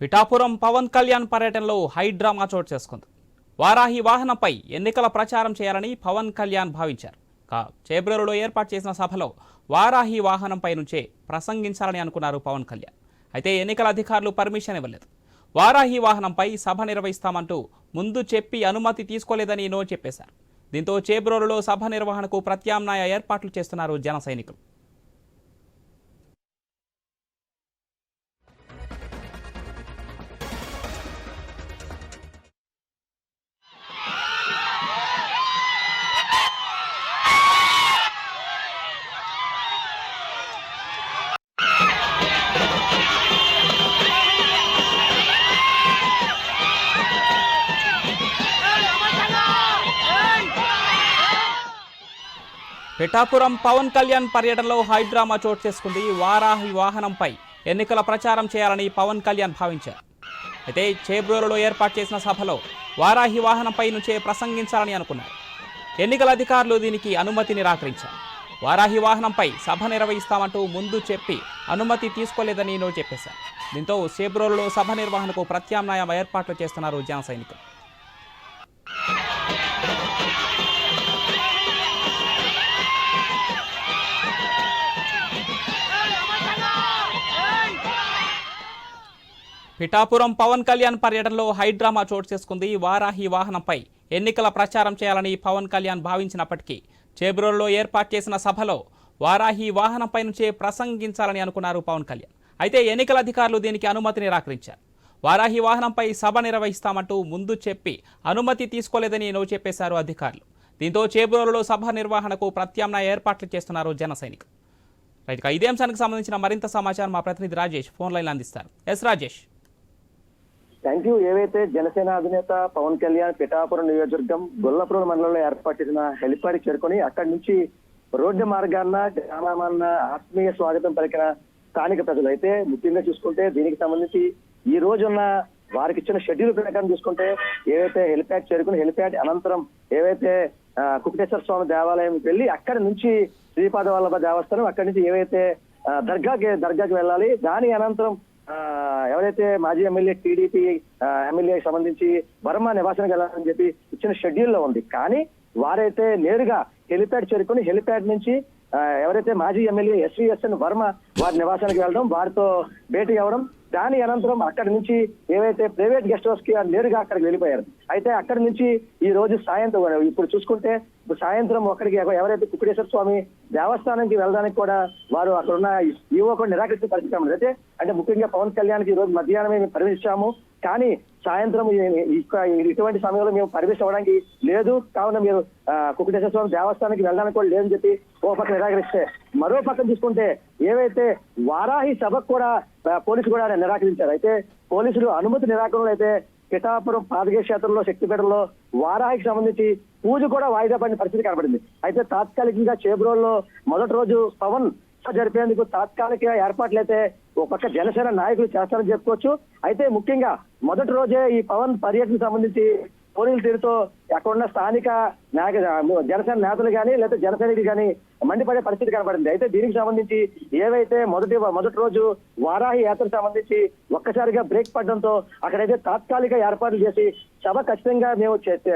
పిఠాపురం పవన్ కళ్యాణ్ పర్యటనలో high drama చోటు చేసుకుంది. వారాహి వాహనంపై ఎన్నికల ప్రచారం చేయాలని పవన్ కళ్యాణ్ భావించారు. కా చేబ్రోలులో ఏర్పాటు చేసిన సభలో వారాహి వాహనంపై నుంచే ప్రసంగించాలని అనుకున్నారు పవన్ కళ్యాణ్. అయితే ఎన్నికల అధికారులు పర్మిషన్ ఇవ్వలేదు. వారాహి వాహనంపై సభ నిర్వహిస్తామంటూ ముందు చెప్పి అనుమతి తీసుకోలేదని నో చెప్పేశారు. దీంతో చేబ్రోలులో సభ నిర్వహణకు ప్రత్యామ్నాయ ఏర్పాట్లు చేస్తున్నారు జన సైనికులు. పిఠాపురం పవన్ కళ్యాణ్ పర్యటనలో హైడ్రామా చోటు చేసుకుంది వారాహి వాహనంపై. ఎన్నికల ప్రచారం చేయాలని పవన్ కళ్యాణ్ భావించారు. అయితే చేబ్రోలులో ఏర్పాటు చేసిన సభలో వారాహి వాహనంపై నుంచే ప్రసంగించాలని అనుకున్నారు. ఎన్నికల అధికారులు దీనికి అనుమతి నిరాకరించారు వారాహి వాహనంపై సభ నిర్వహిస్తామంటూ ముందు చెప్పి అనుమతి తీసుకోలేదని నో చెప్పేశారు. దీంతో చేబ్రోలులో సభ నిర్వహణకు ప్రత్యామ్నాయ ఏర్పాట్లు చేస్తున్నారు జన సైనికులు. పిఠాపురం పవన్ కళ్యాణ్ పర్యటనలో హైడ్రామా చోటు చేసుకుంది వారాహి వాహనంపై. ఎన్నికల ప్రచారం చేయాలని పవన్ కళ్యాణ్ భావించినప్పటికీ చేబ్రోల్లో ఏర్పాటు చేసిన సభలో వారాహి వాహనంపై నుంచే ప్రసంగించాలని అనుకున్నారు పవన్ కళ్యాణ్. అయితే ఎన్నికల అధికారులు దీనికి అనుమతి నిరాకరించారు. వారాహి వాహనంపై సభ నిర్వహిస్తామంటూ ముందు చెప్పి అనుమతి తీసుకోలేదని నో చెప్పేశారు అధికారులు. దీంతో చేబ్రోలులో సభ నిర్వహణకు ప్రత్యామ్నాయ ఏర్పాట్లు చేస్తున్నారు జన సైనికులు. రైట్ ఇదే అంశానికి సంబంధించిన మరింత సమాచారం మా ప్రతినిధి రాజేష్ ఫోన్ లైన్ అందిస్తారు. ఎస్ రాజేష్. థ్యాంక్ యూ ఏవైతే జనసేన అధినేత పవన్ కళ్యాణ్ పిఠాపురం నియోజకవర్గం గొల్లపురం మండలంలో ఏర్పాటు చేసిన హెలిపాడ్ చేరుకొని అక్కడి నుంచి రోడ్డు మార్గాన్న గ్రామాన్న ఆత్మీయ స్వాగతం పలికిన స్థానిక ప్రజలు. అయితే ముఖ్యంగా చూసుకుంటే దీనికి సంబంధించి ఈ రోజున్న వారికి ఇచ్చిన షెడ్యూల్ ప్రకారం చూసుకుంటే ఏవైతే హెలిప్యాడ్ చేరుకుని హెలిప్యాడ్ అనంతరం ఏవైతే కుకటేశ్వర స్వామి దేవాలయం వెళ్ళి అక్కడి నుంచి శ్రీపాద వల్లభ దేవస్థానం అక్కడి నుంచి ఏవైతే దర్గాకి దర్గాకి వెళ్ళాలి. దాని అనంతరం ఎవరైతే మాజీ ఎమ్మెల్యే టీడీపీ ఎమ్మెల్యే సంబంధించి వర్మ నివాసానికి వెళ్ళాలని చెప్పి ఇచ్చిన షెడ్యూల్లో ఉంది. కానీ వారైతే నేరుగా హెలిప్యాడ్ చేరుకుని హెలిప్యాడ్ నుంచి ఎవరైతే మాజీ ఎమ్మెల్యే ఎస్వీఎస్ఎన్ వర్మ వారి నివాసానికి వెళ్ళడం వారితో భేటీ అవ్వడం దాని అనంతరం అక్కడి నుంచి ఏవైతే ప్రైవేట్ గెస్ట్ హౌస్కి నేరుగా అక్కడికి వెళ్ళిపోయారు. అయితే అక్కడి నుంచి ఈ రోజు సాయంత్రం ఇప్పుడు చూసుకుంటే సాయంత్రం అక్కడికి ఎవరైతే కుక్కడేశ్వర స్వామి దేవస్థానానికి వెళ్ళడానికి కూడా వారు అక్కడ ఉన్న ఈవో కూడా నిరాకరించిన పరిస్థితి అయితే అంటే ముఖ్యంగా పవన్ కళ్యాణ్కి ఈ రోజు మధ్యాహ్నమే మేము పర్మిషించాము కానీ సాయంత్రం ఇటువంటి సమయంలో మేము పర్మిషన్ ఇవ్వడానికి లేదు. కావున మీరు ఆ, కుక్కటేశ్వర స్వామి దేవస్థానానికి వెళ్ళడానికి కూడా లేదని చెప్పి ఓ పక్క నిరాకరిస్తే మరో పక్కన చూసుకుంటే ఏవైతే వారాహి సభకు కూడా పోలీసులు కూడా నిరాకరించారు. అయితే పోలీసులు అనుమతి నిరాకరణలు అయితే పిఠాపురం పాదక క్షేత్రంలో శక్తిపీఠంలో వారాహికి సంబంధించి పూజ కూడా వాయిదా పడిన పరిస్థితి కనబడింది. అయితే తాత్కాలికంగా చేబ్రోల్లో మొదటి రోజు పవన్ జరిపేందుకు తాత్కాలిక ఏర్పాట్లు అయితే ఒక పక్క జనసేన నాయకులు చేస్తారని చెప్పుకోవచ్చు. అయితే ముఖ్యంగా మొదటి రోజే ఈ పవన్ పర్యటనకు సంబంధించి పోలీసులు తీరుతో అక్కడ ఉన్న స్థానిక నాయక జనసేన నేతలు కానీ లేదా జనసైనికులు కానీ మండిపడే పరిస్థితి కనబడింది అయితే దీనికి సంబంధించి ఏవైతే మొదటి మొదటి రోజు వారాహి యాత్రకు సంబంధించి ఒక్కసారిగా బ్రేక్ పడడంతో అక్కడైతే తాత్కాలిక ఏర్పాట్లు చేసి సభ ఖచ్చితంగా మేము చేస్తే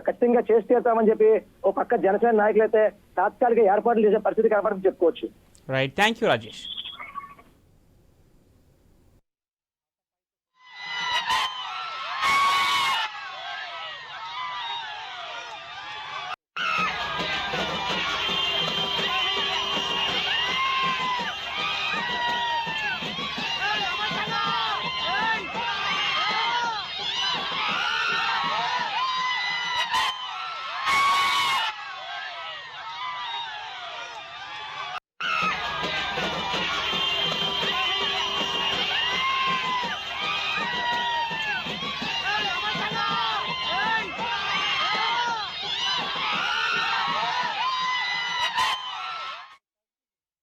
ఖచ్చితంగా చేసి తీరుతామని చెప్పి ఒక పక్క జనసేన నాయకులు అయితే తాత్కాలిక ఏర్పాట్లు చేసే పరిస్థితి కనబడని చెప్పుకోవచ్చు. Right thank you Rajesh